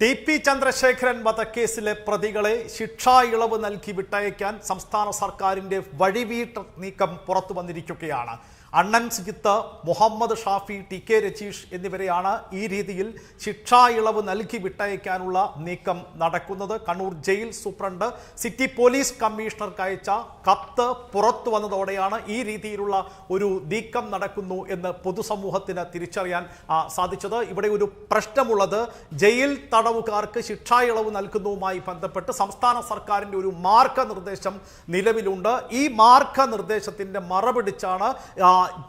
T P Chandrasekharan വധക്കേസിലെ പ്രതികളെ ശിക്ഷാ ഇളവ് നൽകി വിട്ടയക്കാൻ സംസ്ഥാന സർക്കാരിന്റെ വഴിവീട്ട നീക്കം പുറത്തു വന്നിരിക്കുകയാണ്. അണ്ണൻ സിഗിത്ത് മുഹമ്മദ് ഷാഫി ടി കെ രജീഷ് എന്നിവരെയാണ് ഈ രീതിയിൽ ശിക്ഷാ ഇളവ് നൽകി വിട്ടയക്കാനുള്ള നീക്കം നടക്കുന്നത്. Kannur jail superintendent city police കമ്മീഷണർക്ക് അയച്ച കത്ത് പുറത്തു വന്നതോടെയാണ് ഈ രീതിയിലുള്ള ഒരു നീക്കം നടക്കുന്നു എന്ന് പൊതുസമൂഹത്തിന് തിരിച്ചറിയാൻ സാധിച്ചത്. ഇവിടെ ഒരു പ്രശ്നമുള്ളത് ജയിൽ തടവുകാർക്ക് ശിക്ഷാ ഇളവ് നൽകുന്നതുമായി ബന്ധപ്പെട്ട് സംസ്ഥാന സർക്കാരിന്റെ ഒരു മാർഗനിർദ്ദേശം നിലവിലുണ്ട്. ഈ മാർഗനിർദ്ദേശത്തിന്റെ മറപിടിച്ചാണ്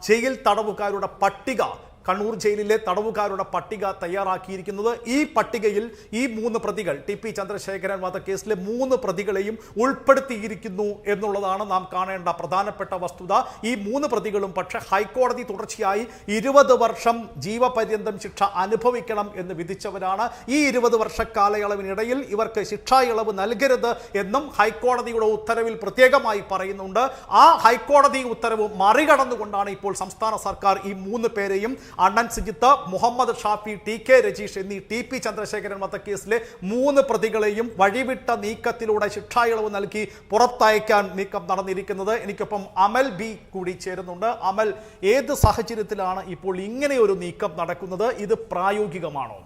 ജയിൽ തടവുകാരുടെ പട്ടിക കണ്ണൂർ ജയിലിലെ തടവുകാരുടെ പട്ടിക തയ്യാറാക്കിയിരിക്കുന്നത് ഈ പട്ടികയിൽ ഈ മൂന്ന് പ്രതികൾ ടി പി ചന്ദ്രശേഖരൻ വധക്കേസിലെ മൂന്ന് പ്രതികളെയും ഉൾപ്പെടുത്തിയിരിക്കുന്നു എന്നുള്ളതാണ് നാം കാണേണ്ട പ്രധാനപ്പെട്ട വസ്തുത. ഈ മൂന്ന് പ്രതികളും പക്ഷേ ഹൈക്കോടതി തുടർച്ചയായി ഇരുപത് വർഷം ജീവപര്യന്തം ശിക്ഷ അനുഭവിക്കണം എന്ന് വിധിച്ചവരാണ്. ഈ ഇരുപത് വർഷ കാലയളവിനിടയിൽ ഇവർക്ക് ശിക്ഷാ ഇളവ് നൽകരുത് എന്നും ഹൈക്കോടതിയുടെ ഉത്തരവിൽ പ്രത്യേകമായി പറയുന്നുണ്ട്. ആ ഹൈക്കോടതി ഉത്തരവ് മറികടന്നുകൊണ്ടാണ് ഇപ്പോൾ സംസ്ഥാന സർക്കാർ ഈ മൂന്ന് പേരെയും അണ്ണൻ സുജിത്ത് മുഹമ്മദ് ഷാഫി ടി കെ രജീഷ് എന്നീ ടി പി ചന്ദ്രശേഖരൻ വധക്കേസിലെ മൂന്ന് പ്രതികളെയും വഴിവിട്ട നീക്കത്തിലൂടെ ശിക്ഷായിളവ് നൽകി പുറത്തയക്കാൻ നീക്കം നടന്നിരിക്കുന്നത്. എനിക്കൊപ്പം അമൽ ബി കൂടി ചേരുന്നുണ്ട്. അമൽ ഏത് സാഹചര്യത്തിലാണ് ഇപ്പോൾ ഇങ്ങനെ ഒരു നീക്കം നടക്കുന്നത്? ഇത് പ്രായോഗികമാണോ?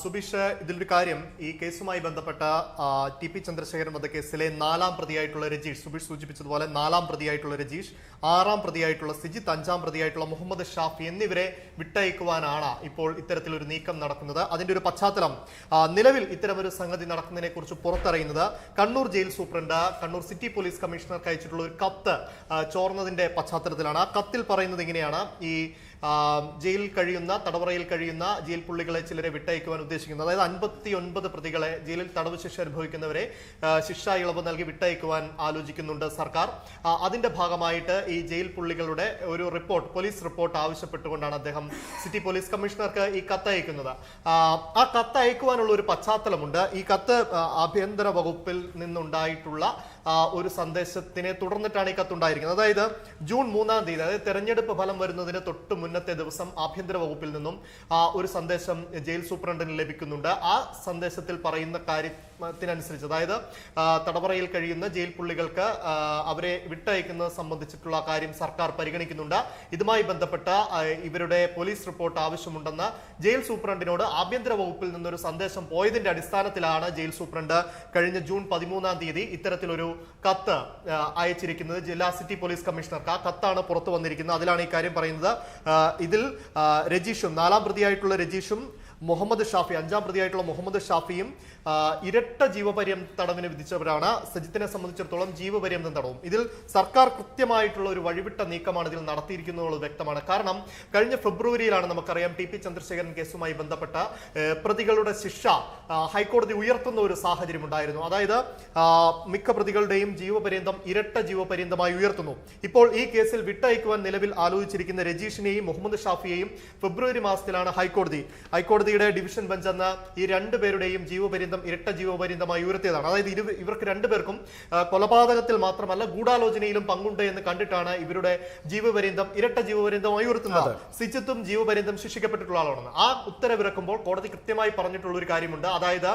സുബീഷ് ഇതിലൊരു കാര്യം. ഈ കേസുമായി ബന്ധപ്പെട്ട ടി പി ചന്ദ്രശേഖരൻ വധക്കേസിലെ നാലാം പ്രതിയായിട്ടുള്ള രജീഷ് സുബീഷ് സൂചിപ്പിച്ചതുപോലെ നാലാം പ്രതിയായിട്ടുള്ള രജീഷ് ആറാം പ്രതിയായിട്ടുള്ള സിജിത്ത് അഞ്ചാം പ്രതിയായിട്ടുള്ള മുഹമ്മദ് ഷാഫി എന്നിവരെ വിട്ടയക്കുവാനാണ് ഇപ്പോൾ ഇത്തരത്തിലൊരു നീക്കം നടക്കുന്നത്. അതിന്റെ ഒരു പശ്ചാത്തലം നിലവിൽ ഇത്തരമൊരു സംഗതി നടക്കുന്നതിനെ കുറിച്ച് പുറത്തറിയുന്നത് Kannur jail superintendent Kannur city police കമ്മീഷണർക്ക് അയച്ചിട്ടുള്ള ഒരു കത്ത് ചോർന്നതിന്റെ പശ്ചാത്തലത്തിലാണ്. ആ കത്തിൽ പറയുന്നത് ഇങ്ങനെയാണ്. ഈ ജയിലിൽ കഴിയുന്ന തടവറയിൽ കഴിയുന്ന ജയിൽ പുള്ളികളെ ചിലരെ വിട്ടയക്കുവാൻ ഉദ്ദേശിക്കുന്നത്. അതായത് അൻപത്തി ഒൻപത് പ്രതികളെ ജയിലിൽ തടവ് ശിക്ഷ അനുഭവിക്കുന്നവരെ ശിക്ഷ ഇളവ് നൽകി വിട്ടയക്കുവാൻ ആലോചിക്കുന്നുണ്ട് സർക്കാർ. അതിന്റെ ഭാഗമായിട്ട് ഈ ജയിൽ പുള്ളികളുടെ ഒരു റിപ്പോർട്ട് പോലീസ് റിപ്പോർട്ട് ആവശ്യപ്പെട്ടുകൊണ്ടാണ് അദ്ദേഹം സിറ്റി പോലീസ് കമ്മീഷണർക്ക് ഈ കത്ത് അയക്കുന്നത്. ആ, കത്ത് അയക്കുവാനുള്ള ഒരു പശ്ചാത്തലമുണ്ട്. ഈ കത്ത് ആഭ്യന്തര വകുപ്പിൽ നിന്നുണ്ടായിട്ടുള്ള ഒരു സന്ദേശത്തിനെ തുടർന്നിട്ടാണ് ഈ കത്തുണ്ടായിരിക്കുന്നത്. അതായത് ജൂൺ മൂന്നാം തീയതി അതായത് തെരഞ്ഞെടുപ്പ് ഫലം വരുന്നതിന് തൊട്ട് മുന്നത്തെ ദിവസം ആഭ്യന്തര വകുപ്പിൽ നിന്നും ഒരു സന്ദേശം ജയിൽ സൂപ്രണ്ടിന് ലഭിക്കുന്നുണ്ട്. ആ സന്ദേശത്തിൽ പറയുന്ന കാര്യത്തിനനുസരിച്ച് അതായത് തടവറയിൽ കഴിയുന്ന ജയിൽ പുള്ളികൾക്ക് അവരെ വിട്ടയക്കുന്നത് സംബന്ധിച്ചിട്ടുള്ള കാര്യം സർക്കാർ പരിഗണിക്കുന്നുണ്ട്. ഇതുമായി ബന്ധപ്പെട്ട ഇവരുടെ പോലീസ് റിപ്പോർട്ട് ആവശ്യമുണ്ടെന്ന് ജയിൽ സൂപ്രണ്ടിനോട് ആഭ്യന്തര വകുപ്പിൽ നിന്നൊരു സന്ദേശം പോയതിന്റെ അടിസ്ഥാനത്തിലാണ് ജയിൽ സൂപ്രണ്ട് കഴിഞ്ഞ ജൂൺ പതിമൂന്നാം തീയതി ഇത്തരത്തിലൊരു കത്ത് അയച്ചിരിക്കുന്നത്. ജില്ലാ സിറ്റി പോലീസ് കമ്മീഷണർക്ക് ആ കത്താണ് പുറത്തു വന്നിരിക്കുന്നത്. അതിലാണ് ഈ കാര്യം പറയുന്നത്. ഇതിൽ രജീഷും നാലാം പ്രതിയായിട്ടുള്ള രജീഷും മുഹമ്മദ് ഷാഫി അഞ്ചാം പ്രതിയായിട്ടുള്ള മുഹമ്മദ് ഷാഫിയും ഇരട്ട ജീവപര്യം തടവിന് വിധിച്ചവരാണ്. സജിത്തിനെ സംബന്ധിച്ചിടത്തോളം ജീവപര്യന്തം തടവും. ഇതിൽ സർക്കാർ കൃത്യമായിട്ടുള്ള ഒരു വഴിവിട്ട നീക്കമാണ് ഇതിൽ നടത്തിയിരിക്കുന്നത് വ്യക്തമാണ്. കാരണം കഴിഞ്ഞ ഫെബ്രുവരിയിലാണ് നമുക്കറിയാം ടി പി ചന്ദ്രശേഖരൻ കേസുമായി ബന്ധപ്പെട്ട പ്രതികളുടെ ശിക്ഷ ഹൈക്കോടതി ഉയർത്തുന്ന ഒരു സാഹചര്യം ഉണ്ടായിരുന്നു. അതായത് മിക്ക പ്രതികളുടെയും ജീവപര്യന്തം ഇരട്ട ജീവപര്യന്തമായി ഉയർത്തുന്നു. ഇപ്പോൾ ഈ കേസിൽ വിട്ടയക്കുവാൻ നിലവിൽ ആലോചിച്ചിരിക്കുന്ന രജീഷിനെയും മുഹമ്മദ് ഷാഫിയെയും ഫെബ്രുവരി മാസത്തിലാണ് ഹൈക്കോടതി ഹൈക്കോടതി ഹൈക്കോടതിയുടെ ഡിവിഷൻ ബെഞ്ച് എന്ന ഈ രണ്ടുപേരുടെയും ജീവപര്യന്തം ഇരട്ട ജീവപര്യന്തമായി ഉയർത്തിയതാണ്. അതായത് ഇരു ഇവർക്ക് രണ്ടുപേർക്കും കൊലപാതകത്തിൽ മാത്രമല്ല ഗൂഢാലോചനയിലും പങ്കുണ്ട് എന്ന് കണ്ടിട്ടാണ് ഇവരുടെ ജീവപര്യന്തം ഇരട്ട ജീവപര്യന്തമായി ഉയർത്തുന്നത്. സിജിത്തും ജീവപര്യന്തം ശിക്ഷിക്കപ്പെട്ടിട്ടുള്ള ആളാണെന്ന്. ആ ഉത്തരവിറക്കുമ്പോൾ കോടതി കൃത്യമായി പറഞ്ഞിട്ടുള്ള ഒരു കാര്യമുണ്ട്. അതായത്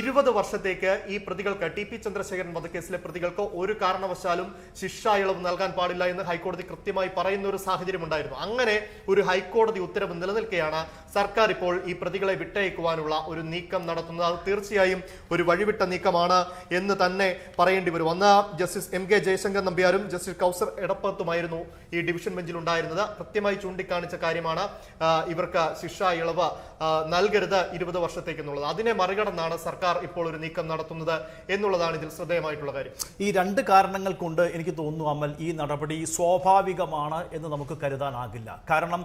ഇരുപത് വർഷത്തേക്ക് ഈ പ്രതികൾക്ക് ടി പി ചന്ദ്രശേഖരൻ വധക്കേസിലെ പ്രതികൾക്ക് ഒരു കാരണവശാലും ശിക്ഷാ ഇളവ് നൽകാൻ പാടില്ല എന്ന് ഹൈക്കോടതി കൃത്യമായി പറയുന്ന ഒരു സാഹചര്യം ഉണ്ടായിരുന്നു അങ്ങനെ ഒരു ഹൈക്കോടതി ഉത്തരവ് നിലനിൽക്കുകയാണ് സർക്കാർ ഇപ്പോൾ ഈ പ്രതികളെ വിട്ടയക്കുവാനുള്ള ഒരു നീക്കം നടത്തുന്നത് അത് തീർച്ചയായും ഒരു വഴിവിട്ട നീക്കമാണ് എന്ന് തന്നെ പറയേണ്ടി വരും. അന്ന് ജസ്റ്റിസ് എം കെ ജയശങ്കർ നമ്പ്യാരും ജസ്റ്റിസ് കൗസർ എടപ്പത്തുമായിരുന്നു ഈ ഡിവിഷൻ ബെഞ്ചിൽ ഉണ്ടായിരുന്നത്. കൃത്യമായി ചൂണ്ടിക്കാണിച്ച കാര്യമാണ് ഇവർക്ക് ശിക്ഷ ഇളവ് നൽകരുത് ഇരുപത് വർഷത്തേക്ക് എന്നുള്ളത് അതിനെ മറികടന്നാണ് സർക്കാർ ഇപ്പോൾ ഒരു നീക്കം നടത്തുന്നത് എന്നുള്ളതാണ് ഇതിൽ ശ്രദ്ധേയമായിട്ടുള്ള കാര്യം. ഈ രണ്ട് കാരണങ്ങൾ കൊണ്ട് എനിക്ക് തോന്നുന്നു അമൽ ഈ നടപടി സ്വാഭാവികമാണ് എന്ന് നമുക്ക് കരുതാനാകില്ല. കാരണം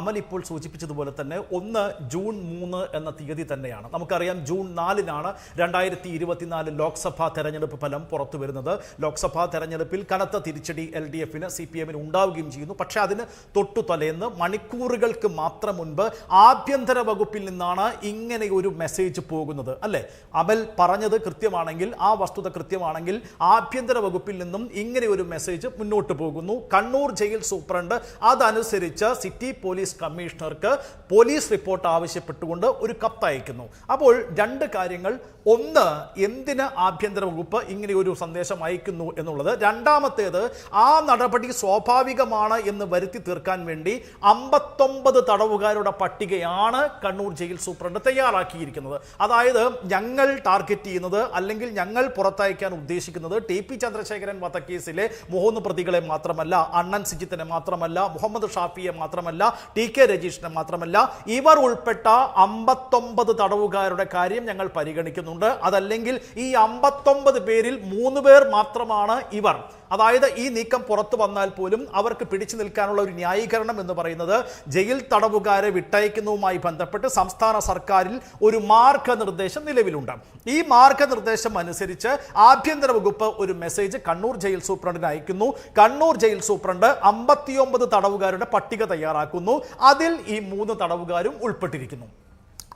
അമൽ ഇപ്പോൾ സൂചിപ്പിച്ചതുപോലെ തന്നെ ഒന്ന് ജൂൺ മൂന്ന് എന്ന തീയതി തന്നെയാണ്. നമുക്കറിയാം ജൂൺ നാലിനാണ് രണ്ടായിരത്തി ഇരുപത്തിനാല് ലോക്സഭാ തെരഞ്ഞെടുപ്പ് ഫലം പുറത്തു വരുന്നത്. ലോക്സഭാ തെരഞ്ഞെടുപ്പിൽ കനത്ത തിരിച്ചടി എൽ ഡി എഫിന് സി പി എമ്മിന് ഉണ്ടാവുകയും ചെയ്യുന്നു. പക്ഷേ അതിന് തൊട്ടു തലേന്ന് മണിക്കൂറുകൾക്ക് മാത്രം മുൻപ് ആഭ്യന്തര വകുപ്പിൽ നിന്നാണ് ഇങ്ങനെ ഒരു മെസ്സേജ് പോകുന്നത്. അല്ലേ? അമൽ പറഞ്ഞത് കൃത്യമാണെങ്കിൽ ആ വസ്തുത കൃത്യമാണെങ്കിൽ ആഭ്യന്തര വകുപ്പിൽ നിന്നും ഇങ്ങനെ ഒരു മെസ്സേജ് മുന്നോട്ട് പോകുന്നു. കണ്ണൂർ ജയിൽ സൂപ്രണ്ട് അതനുസരിച്ച് സിറ്റി പോലീസ് കമ്മീഷണർക്ക് പോലീസ് റിപ്പോർട്ട് ആവശ്യപ്പെട്ടു ആവശ്യപ്പെട്ടുകൊണ്ട് ഒരു കത്തയക്കുന്നു അപ്പോൾ രണ്ട് കാര്യങ്ങൾ. ഒന്ന് എന്തിന് ആഭ്യന്തര വകുപ്പ് ഇങ്ങനെ ഒരു സന്ദേശം അയക്കുന്നു എന്നുള്ളത്. രണ്ടാമത്തേത് ആ നടപടി സ്വാഭാവികമാണ് എന്ന് വരുത്തി തീർക്കാൻ വേണ്ടി അമ്പത്തൊമ്പത് തടവുകാരുടെ പട്ടികയാണ് കണ്ണൂർ ജയിൽ സൂപ്രണ്ട് തയ്യാറാക്കിയിരിക്കുന്നത്. അതായത് ഞങ്ങൾ ടാർഗറ്റ് ചെയ്യുന്നത് അല്ലെങ്കിൽ ഞങ്ങൾ പുറത്തയക്കാൻ ഉദ്ദേശിക്കുന്നത് ടി പി ചന്ദ്രശേഖരൻ വധക്കേസിലെ മൂന്ന് പ്രതികളെ മാത്രമല്ല അണ്ണൻ സിജിത്തിനെ മാത്രമല്ല മുഹമ്മദ് ഷാഫിയെ മാത്രമല്ല ടി കെ രജീഷിനെ മാത്രമല്ല ഇവർ ഉൾപ്പെട്ട അമ്പത്തൊമ്പത് തടവുകാരുടെ കാര്യം ഞങ്ങൾ പരിഗണിക്കുന്നുണ്ട്. അതല്ലെങ്കിൽ ഈ അമ്പത്തൊമ്പത് പേരിൽ മൂന്ന് പേർ മാത്രമാണ് ഇവർ. അതായത് ഈ നീക്കം പുറത്തു വന്നാൽ പോലും അവർക്ക് പിടിച്ചു നിൽക്കാനുള്ള ഒരു ന്യായീകരണം എന്ന് പറയുന്നത് ജയിൽ തടവുകാരെ വിട്ടയക്കുന്നതുമായി ബന്ധപ്പെട്ട് സംസ്ഥാന സർക്കാരിൽ ഒരു മാർഗനിർദ്ദേശം നിലവിലുണ്ട്. ഈ മാർഗനിർദ്ദേശം അനുസരിച്ച് ആഭ്യന്തര വകുപ്പ് ഒരു മെസ്സേജ് കണ്ണൂർ ജയിൽ സൂപ്രണ്ടിന് അയക്കുന്നു. കണ്ണൂർ ജയിൽ സൂപ്രണ്ട് അമ്പത്തിയൊമ്പത് തടവുകാരുടെ പട്ടിക തയ്യാറാക്കുന്നു. അതിൽ ഈ മൂന്ന് തടവുകാരും ഉൾപ്പെട്ടിരിക്കുന്നു.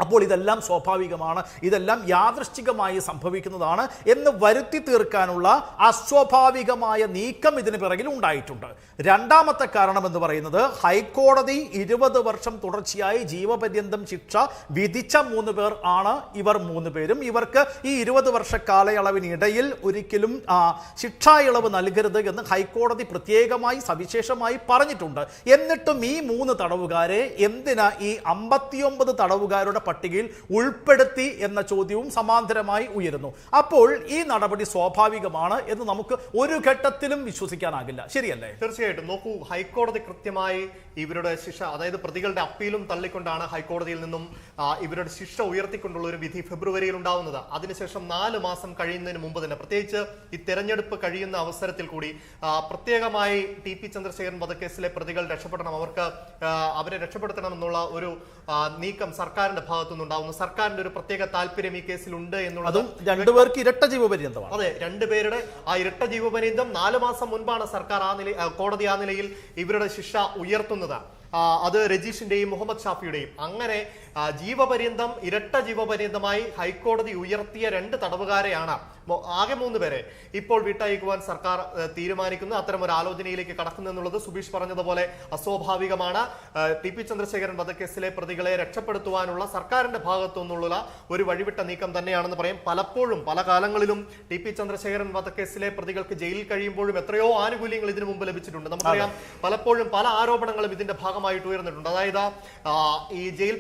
അപ്പോൾ ഇതെല്ലാം സ്വാഭാവികമാണ് ഇതെല്ലാം യാദൃശ്ചികമായി സംഭവിക്കുന്നതാണ് എന്ന് വരുത്തി തീർക്കാനുള്ള അസ്വാഭാവികമായ നീക്കം ഇതിന് പിറകിൽ ഉണ്ടായിട്ടുണ്ട്. രണ്ടാമത്തെ കാരണം എന്ന് പറയുന്നത് ഹൈക്കോടതി ഇരുപത് വർഷം തുടർച്ചയായി ജീവപര്യന്തം ശിക്ഷ വിധിച്ച മൂന്ന് പേർ ആണ്. ഇവർ മൂന്ന് പേരും. ഇവർക്ക് ഈ ഇരുപത് വർഷ കാലയളവിനിടയിൽ ഒരിക്കലും ശിക്ഷാ ഇളവ് നൽകരുത് എന്ന് ഹൈക്കോടതി പ്രത്യേകമായി സവിശേഷമായി പറഞ്ഞിട്ടുണ്ട്. എന്നിട്ടും ഈ മൂന്ന് തടവുകാരെ എന്തിനാ ഈ അമ്പത്തിയൊമ്പത് തടവുകാരുടെ പട്ടികയിൽ ഉൾപ്പെടുത്തി എന്ന ചോദ്യവും സമാന്തരമായി ഉയരുന്നു. അപ്പോൾ ഈ നടപടി സ്വാഭാവികമാണ് എന്ന് നമുക്ക് ഒരു ഘട്ടത്തിലും വിശ്വസിക്കാനാകില്ല. ശരിയല്ലേ? തീർച്ചയായിട്ടും. നോക്കൂ ഹൈക്കോടതി കൃത്യമായി ഇവരുടെ ശിക്ഷ അതായത് പ്രതികളുടെ അപ്പീലും തള്ളിക്കൊണ്ടാണ് ഹൈക്കോടതിയിൽ നിന്നും ഇവരുടെ ശിക്ഷ ഉയർത്തിക്കൊണ്ടുള്ള ഒരു വിധി ഫെബ്രുവരിയിൽ ഉണ്ടാവുന്നത്. അതിനുശേഷം നാല് മാസം കഴിയുന്നതിന് മുമ്പ് തന്നെ പ്രത്യേകിച്ച് ഈ തെരഞ്ഞെടുപ്പ് കഴിയുന്ന അവസരത്തിൽ കൂടി പ്രത്യേകമായി ടി പി ചന്ദ്രശേഖരൻ വധക്കേസിലെ പ്രതികൾ രക്ഷപ്പെടണം. അവർക്ക് അവരെ രക്ഷപ്പെടുത്തണം എന്നുള്ള ഒരു നീക്കം സർക്കാരിന്റെ ഭാഗത്തുനിന്നുണ്ടാവുന്നു. സർക്കാരിന്റെ ഒരു പ്രത്യേക താല്പര്യം ഈ കേസിൽ ഉണ്ട് എന്നുള്ളത് രണ്ടുപേർക്ക് ഇരട്ട ജീവപര്യന്തമാണ്. അതെ രണ്ടുപേരുടെ ആ ഇരട്ട ജീവപര്യന്തം നാല് മാസം മുൻപാണ് സർക്കാർ ആ നില കോടതി ആ നിലയിൽ ഇവരുടെ ശിക്ഷ ഉയർത്തുന്നത്. അത് രജീഷിന്റെയും മുഹമ്മദ് ഷാഫിയുടെയും. അങ്ങനെ ജീവപര്യന്തം ഇരട്ട ജീവപര്യന്തമായി ഹൈക്കോടതി ഉയർത്തിയ രണ്ട് തടവുകാരെയാണ് ആകെ മൂന്ന് പേരെ ഇപ്പോൾ വിട്ടയക്കുവാൻ സർക്കാർ തീരുമാനിക്കുന്നു. അത്തരം ഒരു ആലോചനയിലേക്ക് കടക്കുന്നു എന്നുള്ളത് സുബീഷ് പറഞ്ഞതുപോലെ അസ്വാഭാവികമാണ്. ടി പി ചന്ദ്രശേഖരൻ വധക്കേസിലെ പ്രതികളെ രക്ഷപ്പെടുത്തുവാനുള്ള സർക്കാരിന്റെ ഭാഗത്തു നിന്നുള്ള ഒരു വഴിവിട്ട നീക്കം തന്നെയാണെന്ന് പറയും. പലപ്പോഴും പല കാലങ്ങളിലും ടി പി ചന്ദ്രശേഖരൻ വധക്കേസിലെ പ്രതികൾക്ക് ജയിലിൽ കഴിയുമ്പോഴും എത്രയോ ആനുകൂല്യങ്ങൾ ഇതിനു മുമ്പ് ലഭിച്ചിട്ടുണ്ട്. നമുക്കറിയാം പലപ്പോഴും പല ആരോപണങ്ങളും ഇതിന്റെ ഭാഗമായിട്ട് ഉയർന്നിട്ടുണ്ട്. അതായത് ഈ ജയിൽ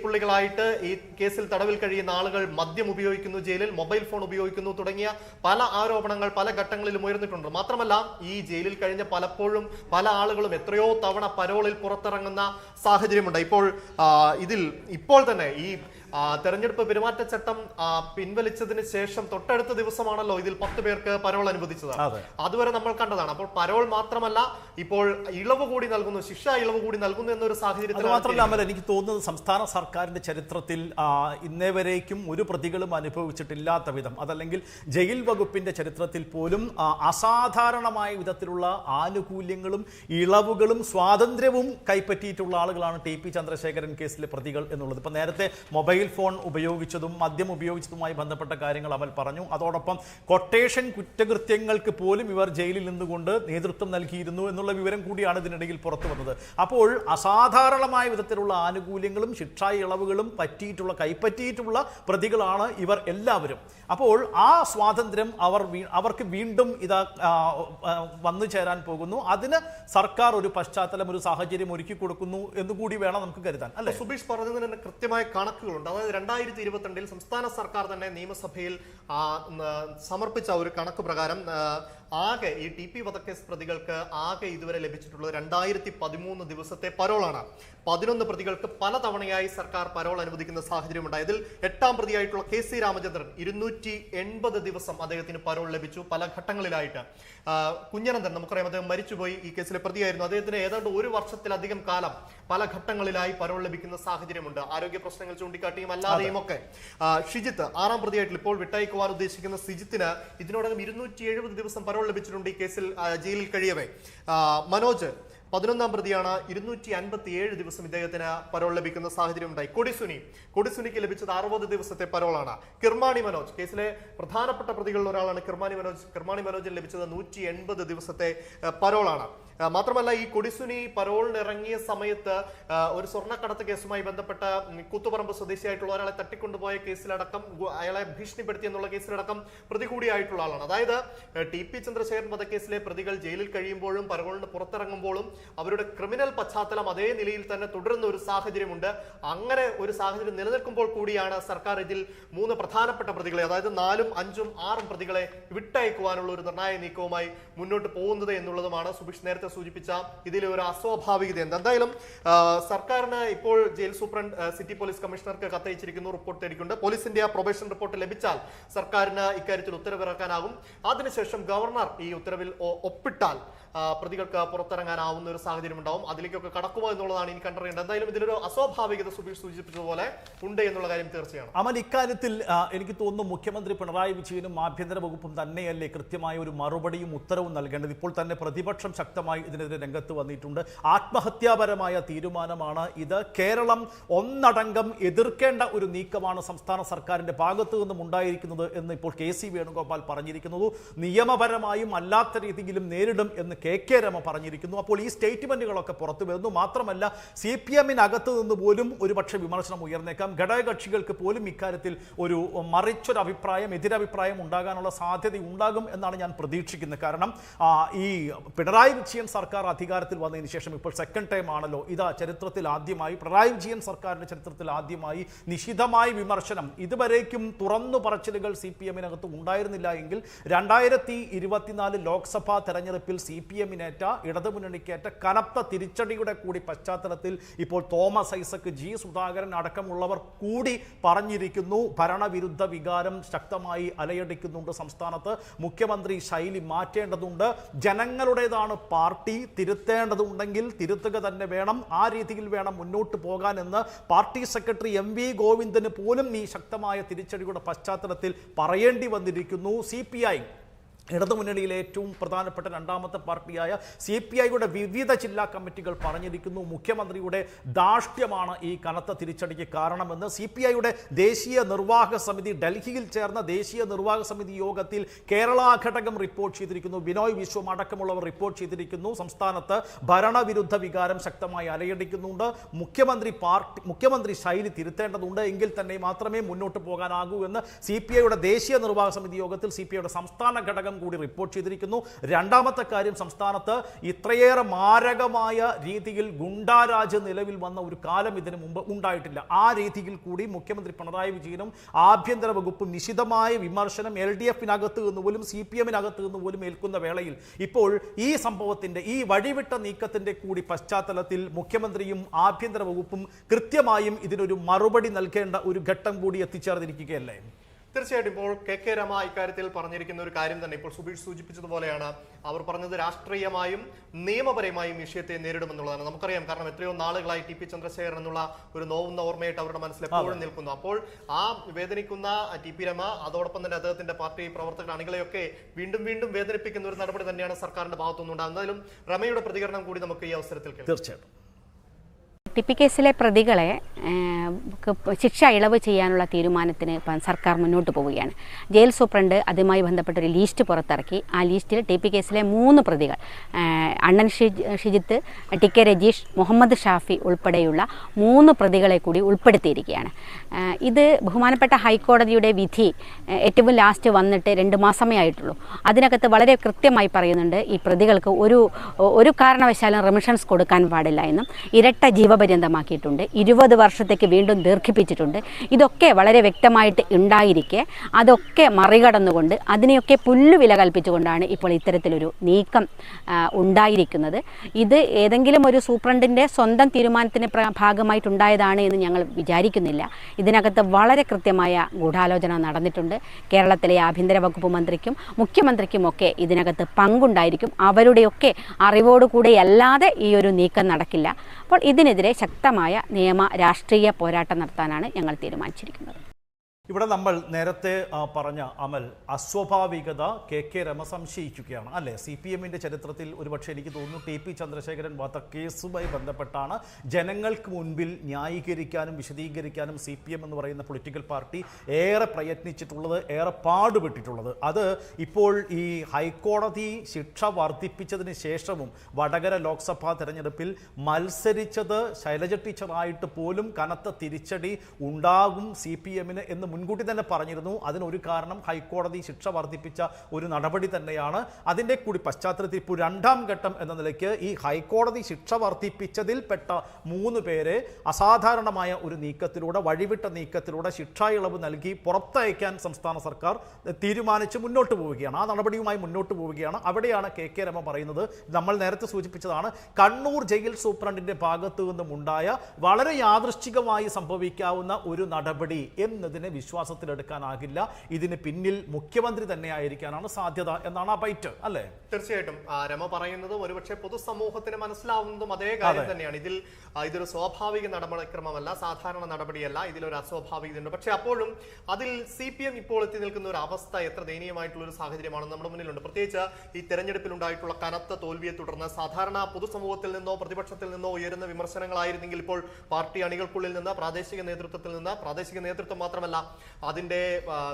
പുള്ളികളായിട്ട് ഈ കേസിൽ തടവിൽ കഴിയുന്ന ആളുകൾ മദ്യം ഉപയോഗിക്കുന്നു ജയിലിൽ മൊബൈൽ ഫോൺ ഉപയോഗിക്കുന്നു തുടങ്ങിയ പല ആരോപണങ്ങൾ പല ഘട്ടങ്ങളിലും ഉയർന്നിട്ടുണ്ട്. മാത്രമല്ല ഈ ജയിലിൽ കഴിഞ്ഞ പലപ്പോഴും പല ആളുകളും എത്രയോ തവണ പരോളിൽ പുറത്തിറങ്ങുന്ന സാഹചര്യമുണ്ട്. ഇപ്പോൾ ഇതിൽ ഇപ്പോൾ തന്നെ ഈ തെരഞ്ഞെടുപ്പ് പെരുമാറ്റച്ചട്ടം പിൻവലിച്ചതിന് ശേഷം തൊട്ടടുത്ത ദിവസമാണല്ലോ ഇതിൽ പത്ത് പേർക്ക് പരോൾ അനുവദിച്ചത്. അതുവരെ നമ്മൾ കണ്ടതാണ്. അപ്പോൾ പരോൾ മാത്രമല്ല ഇപ്പോൾ ഇളവ് കൂടി നൽകുന്നു ശിക്ഷ ഇളവ് കൂടി നൽകുന്നു എന്നൊരു സാഹചര്യത്തിൽ മാത്രമല്ല അമൽ എനിക്ക് തോന്നുന്നത് സംസ്ഥാന സർക്കാരിന്റെ ചരിത്രത്തിൽ ഇന്നേ വരേക്കും ഒരു പ്രതികളും അനുഭവിച്ചിട്ടില്ലാത്ത വിധം. അതല്ലെങ്കിൽ ജയിൽ വകുപ്പിന്റെ ചരിത്രത്തിൽ പോലും അസാധാരണമായ വിധത്തിലുള്ള ആനുകൂല്യങ്ങളും ഇളവുകളും സ്വാതന്ത്ര്യവും കൈപ്പറ്റിയിട്ടുള്ള ആളുകളാണ് ടി പി ചന്ദ്രശേഖരൻ കേസിലെ പ്രതികൾ എന്നുള്ളത്. ഇപ്പൊ നേരത്തെ മൊബൈൽ ഫോൺ ഉപയോഗിച്ചതും മദ്യം ഉപയോഗിച്ചതുമായി ബന്ധപ്പെട്ട കാര്യങ്ങൾ അവൽ പറഞ്ഞു. അതോടൊപ്പം കൊട്ടേഷൻ കുറ്റകൃത്യങ്ങൾക്ക് പോലും ഇവർ ജയിലിൽ നിന്നുകൊണ്ട് നേതൃത്വം നൽകിയിരുന്നു എന്നുള്ള വിവരം കൂടിയാണ് ഇതിനിടയിൽ പുറത്തു വന്നത്. അപ്പോൾ അസാധാരണമായ വിധത്തിലുള്ള ആനുകൂല്യങ്ങളും ശിക്ഷാ ഇളവുകളും പറ്റിയിട്ടുള്ള കൈപ്പറ്റിയിട്ടുള്ള പ്രതികളാണ് ഇവർ എല്ലാവരും. അപ്പോൾ ആ സ്വാതന്ത്ര്യം അവർ അവർക്ക് വീണ്ടും ഇതാ വന്നു ചേരാൻ പോകുന്നു. അതിന് സർക്കാർ ഒരു പശ്ചാത്തലം ഒരു സാഹചര്യം ഒരുക്കി കൊടുക്കുന്നു എന്നുകൂടി വേണം നമുക്ക് കരുതാൻ അല്ലെ? സുബീഷ് പറഞ്ഞതിന് കൃത്യമായ കണക്കുകളുണ്ട്. അതായത് രണ്ടായിരത്തി ഇരുപത്തിരണ്ടിൽ സംസ്ഥാന സർക്കാർ തന്നെ നിയമസഭയിൽ സമർപ്പിച്ച ഒരു കണക്ക് പ്രകാരം ആകെ ഈ ടി പി വധക്കേസ് പ്രതികൾക്ക് ആകെ ഇതുവരെ ലഭിച്ചിട്ടുള്ളത് രണ്ടായിരത്തി പതിമൂന്ന് ദിവസത്തെ പരോളാണ്. പതിനൊന്ന് പ്രതികൾക്ക് പലതവണയായി സർക്കാർ പരോൾ അനുവദിക്കുന്ന സാഹചര്യമുണ്ടായി ഇതിൽ എട്ടാം പ്രതിയായിട്ടുള്ള കെ സി രാമചന്ദ്രൻ ഇരുന്നൂറ്റി എൺപത് ദിവസം അദ്ദേഹത്തിന് പരോൾ ലഭിച്ചു പല ഘട്ടങ്ങളിലായിട്ട്. കുഞ്ഞനന്ദൻ നമുക്കറിയാം അദ്ദേഹം മരിച്ചുപോയി ഈ കേസിലെ പ്രതിയായിരുന്നു. അദ്ദേഹത്തിന് ഏതാണ്ട് ഒരു വർഷത്തിലധികം കാലം പല ഘട്ടങ്ങളിലായി പരോൾ ലഭിക്കുന്ന സാഹചര്യമുണ്ട്. ആരോഗ്യ പ്രശ്നങ്ങൾ ചൂണ്ടിക്കാട്ടിയും അല്ലാതെയും ഒക്കെ. ഷിജിത്ത് ആറാം പ്രതിയായിട്ട് ഇപ്പോൾ വിട്ടയക്കുവാൻ ഉദ്ദേശിക്കുന്ന സിജിത്തിന് ഇതിനോടകം ഇരുന്നൂറ്റി എഴുപത് ദിവസം പരോൾ ലഭിച്ചിട്ടുണ്ട് ഈ കേസിൽ ജയിലിൽ കഴിയവേ. മനോജ് പതിനൊന്നാം പ്രതിയാണ്. ഇരുന്നൂറ്റി അൻപത്തി ഏഴ് ദിവസം ഇദ്ദേഹത്തിന് പരോൾ ലഭിക്കുന്ന സാഹചര്യം ഉണ്ടായി കൊടിസുനി. കൊടിസുനിക്ക് ലഭിച്ചത് അറുപത് ദിവസത്തെ പരോളാണ്. കിർമാണി മനോജ്. കേസിലെ പ്രധാനപ്പെട്ട പ്രതികളിൽ ഒരാളാണ് കിർമാണി മനോജ്. കിർമാണി മനോജിന് ലഭിച്ചത് നൂറ്റി എൺപത് ദിവസത്തെ പരോളാണ്. മാത്രമല്ല ഈ കൊടിസുനി പരോളിന് ഇറങ്ങിയ സമയത്ത് ഒരു സ്വർണക്കടത്ത് കേസുമായി ബന്ധപ്പെട്ട കൂത്തുപറമ്പ് സ്വദേശിയായിട്ടുള്ള ഒരാളെ തട്ടിക്കൊണ്ടുപോയ കേസിലടക്കം അയാളെ ഭീഷണിപ്പെടുത്തി എന്നുള്ള കേസിലടക്കം പ്രതി കൂടിയായിട്ടുള്ള ആളാണ്. അതായത് ടി പി ചന്ദ്രശേഖരൻ വധക്കേസിലെ പ്രതികൾ ജയിലിൽ കഴിയുമ്പോഴും പരോളിന് പുറത്തിറങ്ങുമ്പോഴും അവരുടെ ക്രിമിനൽ പശ്ചാത്തലം അതേ നിലയിൽ തന്നെ തുടരുന്ന ഒരു സാഹചര്യമുണ്ട്. അങ്ങനെ ഒരു സാഹചര്യം നിലനിൽക്കുമ്പോൾ കൂടിയാണ് സർക്കാർ ഇതിൽ മൂന്ന് പ്രധാനപ്പെട്ട പ്രതികളെ അതായത് നാലും അഞ്ചും ആറും പ്രതികളെ വിട്ടയക്കുവാനുള്ള ഒരു നിർണായക നീക്കവുമായി മുന്നോട്ട് പോകുന്നത് എന്നുള്ളതുമാണ് സുബിഷ് നേരത്തെ സൂചിപ്പിച്ച ഇതിലെ ഒരു അസ്വാഭാവികത. എന്ത് എന്തായാലും സർക്കാരിന് ഇപ്പോൾ ജയിൽ സൂപ്രണ്ട് സിറ്റി പോലീസ് കമ്മീഷണർക്ക് കത്തയച്ചിരിക്കുന്നു റിപ്പോർട്ട് തേടിക്കൊണ്ട് പോലീസിന്റെ ആ പ്രൊബേഷൻ റിപ്പോർട്ട് ലഭിച്ചാൽ സർക്കാരിന് ഇക്കാര്യത്തിൽ ഉത്തരവിറക്കാനാകും. അതിനുശേഷം ഗവർണർ ഈ ഉത്തരവിൽ ഒപ്പിട്ടാൽ പ്രതികൾക്ക് പുറത്തിറങ്ങാനാവുന്ന ഒരു സാഹചര്യം ഉണ്ടാവും. അതിലേക്കൊക്കെ കടക്കുമോ എന്നുള്ളതാണ് ഇനി കണ്ടറിയേണ്ടത്. എന്തായാലും ഇതിലൊരു അസ്വാഭാവികത സുബീഷ് സൂചിപ്പിച്ചതുപോലെ ഉണ്ട് എന്നുള്ള കാര്യം തീർച്ചയാണ്. അമൽ ഇക്കാര്യത്തിൽ എനിക്ക് തോന്നുന്നു മുഖ്യമന്ത്രി പിണറായി വിജയനും ആഭ്യന്തര വകുപ്പും തന്നെയല്ലേ കൃത്യമായ ഒരു മറുപടിയും ഉത്തരവും നൽകേണ്ടത്. ഇപ്പോൾ തന്നെ പ്രതിപക്ഷം ശക്തമായി ഇതിനെതിരെ രംഗത്ത് വന്നിട്ടുണ്ട്. ആത്മഹത്യാപരമായ തീരുമാനമാണ് ഇത്. കേരളം ഒന്നടങ്കം എതിർക്കേണ്ട ഒരു നീക്കമാണ് സംസ്ഥാന സർക്കാരിന്റെ ഭാഗത്തു നിന്നും ഉണ്ടായിരിക്കുന്നത് എന്ന് ഇപ്പോൾ കെ സി വേണുഗോപാൽ പറഞ്ഞിരിക്കുന്നത് നിയമപരമായും അല്ലാത്ത രീതിയിലും നേരിടും എന്ന് കെ കെ രമ പറഞ്ഞിരിക്കുന്നു. അപ്പോൾ ഈ സ്റ്റേറ്റ്മെന്റുകളൊക്കെ പുറത്തു വരുന്നു. മാത്രമല്ല സി പി എമ്മിനകത്ത് നിന്ന് പോലും ഒരുപക്ഷെ വിമർശനം ഉയർന്നേക്കാം. ഘടകകക്ഷികൾക്ക് പോലും ഇക്കാര്യത്തിൽ ഒരു മറിച്ചൊരു അഭിപ്രായം എതിരഭിപ്രായം ഉണ്ടാകാനുള്ള സാധ്യത ഉണ്ടാകും എന്നാണ് ഞാൻ പ്രതീക്ഷിക്കുന്നത്. കാരണം ഈ പിണറായി വിജയൻ സർക്കാർ അധികാരത്തിൽ വന്നതിന് ശേഷം ഇപ്പോൾ സെക്കൻഡ് ടൈം ആണല്ലോ. ഇതാ ചരിത്രത്തിൽ ആദ്യമായി പിണറായി വിജയൻ സർക്കാരിന്റെ ചരിത്രത്തിൽ ആദ്യമായി നിശിതമായ വിമർശനം. ഇതുവരേക്കും തുറന്നു പറച്ചിലുകൾ സി പി എമ്മിനകത്ത് ഉണ്ടായിരുന്നില്ല എങ്കിൽ രണ്ടായിരത്തി ഇരുപത്തിനാല് ലോക്സഭാ തെരഞ്ഞെടുപ്പിൽ സി പി എമ്മിനേറ്റ ഇടതുമുന്നണിക്കേറ്റ കനത്ത തിരിച്ചടിയുടെ കൂടി പശ്ചാത്തലത്തിൽ ഇപ്പോൾ തോമസ് ഐസക് ജി സുധാകരൻ അടക്കമുള്ളവർ കൂടി പറഞ്ഞിരിക്കുന്നു. ഭരണവിരുദ്ധ വികാരം ശക്തമായി അലയടിക്കുന്നുണ്ട് സംസ്ഥാനത്ത്. മുഖ്യമന്ത്രി ശൈലി മാറ്റേണ്ടതുണ്ട്. ജനങ്ങളുടേതാണ് പാർട്ടി തിരുത്തേണ്ടതുണ്ടെങ്കിൽ തിരുത്തുക തന്നെ വേണം. ആ രീതിയിൽ വേണം മുന്നോട്ട് പോകാൻ എന്ന് പാർട്ടി സെക്രട്ടറി എം വി ഗോവിന്ദന് പോലും ഈ ശക്തമായ തിരിച്ചടിയുടെ പശ്ചാത്തലത്തിൽ പറയേണ്ടി വന്നിരിക്കുന്നു. സി പി ഐ ഇടതുമുന്നണിയിലെ ഏറ്റവും പ്രധാനപ്പെട്ട രണ്ടാമത്തെ പാർട്ടിയായ സി പി ഐയുടെ വിവിധ ജില്ലാ കമ്മിറ്റികൾ പറഞ്ഞിരിക്കുന്നു. മുഖ്യമന്ത്രിയുടെ ദാഷ്ട്യമാണ് ഈ കനത്ത തിരിച്ചടിക്ക് കാരണമെന്ന്. സി പി ഐയുടെ ദേശീയ നിർവാഹക സമിതി ഡൽഹിയിൽ ചേർന്ന ദേശീയ നിർവാഹക സമിതി യോഗത്തിൽ കേരള ഘടകം റിപ്പോർട്ട് ചെയ്തിരിക്കുന്നു. ബിനോയ് വിശ്വം അടക്കമുള്ളവർ റിപ്പോർട്ട് ചെയ്തിരിക്കുന്നു. സംസ്ഥാനത്ത് ഭരണവിരുദ്ധ വികാരം ശക്തമായി അലയടിക്കുന്നുണ്ട്. മുഖ്യമന്ത്രി പാർട്ടി മുഖ്യമന്ത്രി ശൈലി തിരുത്തേണ്ടതുണ്ട്. എങ്കിൽ തന്നെ മാത്രമേ മുന്നോട്ട് പോകാനാകൂ എന്ന് സി പി ഐയുടെ ദേശീയ നിർവാഹക സമിതി യോഗത്തിൽ സി പി ഐയുടെ സംസ്ഥാന ഘടകം കൂടി റിപ്പോർട്ട് ചെയ്തിരിക്കുന്നു. രണ്ടാമത്തെ കാര്യം സംസ്ഥാനത്ത് ഇത്രയേറെ മാരകമായ രീതിയിൽ ഗുണ്ടാരാജ് നിലവിൽ വന്ന ഒരു കാലം ഇതിനു മുമ്പ് ഉണ്ടായിട്ടില്ല. ആ രീതിയിൽ കൂടി മുഖ്യമന്ത്രി പിണറായി വിജയനും ആഭ്യന്തര വകുപ്പും നിശിതമായ വിമർശനം എൽ ഡി എഫിനകത്ത് നിന്ന് പോലും സി പി എമ്മിനകത്ത് നിന്ന് പോലും ഏൽക്കുന്ന വേളയിൽ ഇപ്പോൾ ഈ സംഭവത്തിന്റെ ഈ വഴിവിട്ട നീക്കത്തിന്റെ കൂടി പശ്ചാത്തലത്തിൽ മുഖ്യമന്ത്രിയും ആഭ്യന്തര വകുപ്പും കൃത്യമായും ഇതിനൊരു മറുപടി നൽകേണ്ട ഒരു ഘട്ടം കൂടി എത്തിച്ചേർന്നിരിക്കുകയല്ലേ? തീർച്ചയായിട്ടും ഇപ്പോൾ കെ കെ രമ ഇക്കാര്യത്തിൽ പറഞ്ഞിരിക്കുന്ന ഒരു കാര്യം തന്നെ ഇപ്പോൾ സുബീഷ് സൂചിപ്പിച്ചതുപോലെയാണ് അവർ പറഞ്ഞത് രാഷ്ട്രീയമായും നിയമപരമായും വിഷയത്തെ നേരിടുമെന്നുള്ളതാണ്. നമുക്കറിയാം കാരണം എത്രയോ നാളുകളായി ടി പി ചന്ദ്രശേഖരൻ എന്നുള്ള ഒരു നോവുന്ന ഓർമ്മയായിട്ട് അവരുടെ മനസ്സിൽ എപ്പോഴും നിൽക്കുന്നു. അപ്പോൾ ആ വേദനിക്കുന്ന ടി പി രമ അതോടൊപ്പം തന്നെ അദ്ദേഹത്തിന്റെ പാർട്ടി പ്രവർത്തകർ അണികളെയൊക്കെ വീണ്ടും വീണ്ടും വേദനിപ്പിക്കുന്ന ഒരു നടപടി തന്നെയാണ് സർക്കാരിന്റെ ഭാഗത്തുനിന്നുണ്ടാകുന്നത്. എന്തായാലും രമയുടെ പ്രതികരണം കൂടി നമുക്ക് ഈ അവസരത്തിൽ തീർച്ചയായിട്ടും. ടി പി കേസിലെ പ്രതികളെ ശിക്ഷ ഇളവ് ചെയ്യാനുള്ള തീരുമാനത്തിന് സർക്കാർ മുന്നോട്ട് പോവുകയാണ്. ജയിൽ സൂപ്രണ്ട് അതുമായി ബന്ധപ്പെട്ട ഒരു ലിസ്റ്റ് പുറത്തിറക്കി. ആ ലീസ്റ്റിൽ ടി പി കേസിലെ മൂന്ന് പ്രതികൾ അണ്ണൻ ഷിജിത്ത് ടി കെ രജീഷ് മുഹമ്മദ് ഷാഫി ഉൾപ്പെടെയുള്ള മൂന്ന് പ്രതികളെ കൂടി ഉൾപ്പെടുത്തിയിരിക്കുകയാണ്. ഇത് ബഹുമാനപ്പെട്ട ഹൈക്കോടതിയുടെ വിധി ഏറ്റവും ലാസ്റ്റ് വന്നിട്ട് രണ്ട് മാസമേ ആയിട്ടുള്ളൂ. അതിനകത്ത് വളരെ കൃത്യമായി പറയുന്നുണ്ട് ഈ പ്രതികൾക്ക് ഒരു ഒരു കാരണവശാലും റെമിഷൻസ് കൊടുക്കാൻ പാടില്ല എന്നും ഇരട്ട ജീവപര്യന്തമാക്കിയിട്ടുണ്ട് ഇരുപത് വർഷത്തേക്ക് വീണ്ടും ദീർഘിപ്പിച്ചിട്ടുണ്ട്. ഇതൊക്കെ വളരെ വ്യക്തമായിട്ട് ഉണ്ടായിരിക്കെ. അതൊക്കെ മറികടന്നുകൊണ്ട് അതിനെയൊക്കെ പുല്ലുവില കൽപ്പിച്ചുകൊണ്ടാണ് ഇപ്പോൾ ഇത്തരത്തിലൊരു നീക്കം ഉണ്ടായിരിക്കുന്നത്. ഇത് ഏതെങ്കിലും ഒരു സൂപ്രണ്ടിന്റെ സ്വന്തം തീരുമാനത്തിന് ഭാഗമായിട്ടുണ്ടായതാണ് എന്ന് ഞങ്ങൾ വിചാരിക്കുന്നില്ല. ഇതിനകത്ത് വളരെ കൃത്യമായ ഗൂഢാലോചന നടന്നിട്ടുണ്ട്. കേരളത്തിലെ ആഭ്യന്തര വകുപ്പ് മന്ത്രിക്കും മുഖ്യമന്ത്രിക്കുമൊക്കെ ഇതിനകത്ത് പങ്കുണ്ടായിരിക്കും. അവരുടെയൊക്കെ അറിവോടുകൂടി അല്ലാതെ ഈ ഒരു നീക്കം നടക്കില്ല. അപ്പോൾ ഇതിനെതിരെ ശക്തമായ നിയമ രാഷ്ട്രീയ പോരാട്ടം നടത്താനാണ് ഞങ്ങൾ തീരുമാനിച്ചിരിക്കുന്നത്. ഇവിടെ നമ്മൾ നേരത്തെ പറഞ്ഞ അമൽ അസ്വാഭാവികത കെ കെ രമ സംശയിക്കുകയാണ് അല്ലെ? സി പി എമ്മിന്റെ ചരിത്രത്തിൽ ഒരുപക്ഷെ എനിക്ക് തോന്നുന്നു ടി പി ചന്ദ്രശേഖരൻ വധക്കേസുമായി ബന്ധപ്പെട്ടാണ്. ജനങ്ങൾക്ക് മുൻപിൽ ന്യായീകരിക്കാനും വിശദീകരിക്കാനും സി പി എം എന്ന് പറയുന്ന പൊളിറ്റിക്കൽ പാർട്ടി ഏറെ പ്രയത്നിച്ചിട്ടുള്ളത് ഏറെ പാടുപെട്ടിട്ടുള്ളത്. അത് ഇപ്പോൾ ഈ ഹൈക്കോടതി ശിക്ഷ വർദ്ധിപ്പിച്ചതിന് ശേഷവും വടകര ലോക്സഭാ തെരഞ്ഞെടുപ്പിൽ മത്സരിച്ചത് ശൈലജ ടീച്ചറായിട്ട് പോലും കനത്ത തിരിച്ചടി ഉണ്ടാകും സി പി എമ്മിന് എന്ന് മുൻകൂട്ടി തന്നെ പറഞ്ഞിരുന്നു. അതിനൊരു കാരണം ഹൈക്കോടതി ശിക്ഷ വർദ്ധിപ്പിച്ച ഒരു നടപടി തന്നെയാണ്. അതിന്റെ കൂടി പശ്ചാത്തലത്തിൽ ഇപ്പോൾ രണ്ടാം ഘട്ടം എന്ന നിലയ്ക്ക് ഈ ഹൈക്കോടതി ശിക്ഷ വർദ്ധിപ്പിച്ചതിൽ പെട്ട മൂന്ന് പേരെ അസാധാരണമായ ഒരു നീക്കത്തിലൂടെ വഴിവിട്ട നീക്കത്തിലൂടെ ശിക്ഷാ ഇളവ് നൽകി പുറത്തയക്കാൻ സംസ്ഥാന സർക്കാർ തീരുമാനിച്ച് മുന്നോട്ട് പോവുകയാണ്. ആ നടപടിയുമായി മുന്നോട്ട് പോവുകയാണ്. അവിടെയാണ് കെ കെ രമ പറയുന്നത്. നമ്മൾ നേരത്തെ സൂചിപ്പിച്ചതാണ് കണ്ണൂർ ജയിൽ സൂപ്രണ്ടിന്റെ ഭാഗത്തു നിന്നും ഉണ്ടായ വളരെ യാദൃശ്ചികമായി സംഭവിക്കാവുന്ന ഒരു നടപടി എന്നതിനെ വിശ്വാസത്തിലെടുക്കാനാകില്ല ഇതിന് പിന്നിൽ മുഖ്യമന്ത്രി തന്നെയായിരിക്കാനാണ് സാധ്യത എന്നാണ് ആ ബൈറ്റ് അല്ലേ? തീർച്ചയായിട്ടും. രമ പറയുന്നത് ഒരുപക്ഷെ പൊതുസമൂഹത്തിന് മനസ്സിലാവുന്നതും അതേ കാര്യം തന്നെയാണ്. ഇതിൽ ഇതൊരു സ്വാഭാവിക നടപടിക്രമമല്ല സാധാരണ നടപടിയല്ല. ഇതിലൊരു അസ്വാഭാവികതയുണ്ട്. പക്ഷെ അപ്പോഴും അതിൽ സി പി എം ഇപ്പോൾ എത്തി നിൽക്കുന്ന ഒരു അവസ്ഥ എത്ര ദയനീയമായിട്ടുള്ള ഒരു സാഹചര്യമാണ് നമ്മുടെ മുന്നിലുണ്ട്. പ്രത്യേകിച്ച് ഈ തെരഞ്ഞെടുപ്പിൽ ഉണ്ടായിട്ടുള്ള കനത്ത തോൽവിയെ തുടർന്ന് സാധാരണ പൊതുസമൂഹത്തിൽ നിന്നോ പ്രതിപക്ഷത്തിൽ നിന്നോ ഉയരുന്ന വിമർശനങ്ങളായിരുന്നെങ്കിൽ ഇപ്പോൾ പാർട്ടി അണികൾക്കുള്ളിൽ നിന്ന് പ്രാദേശിക നേതൃത്വത്തിൽ നിന്ന് പ്രാദേശിക നേതൃത്വം മാത്രമല്ല അതിന്റെ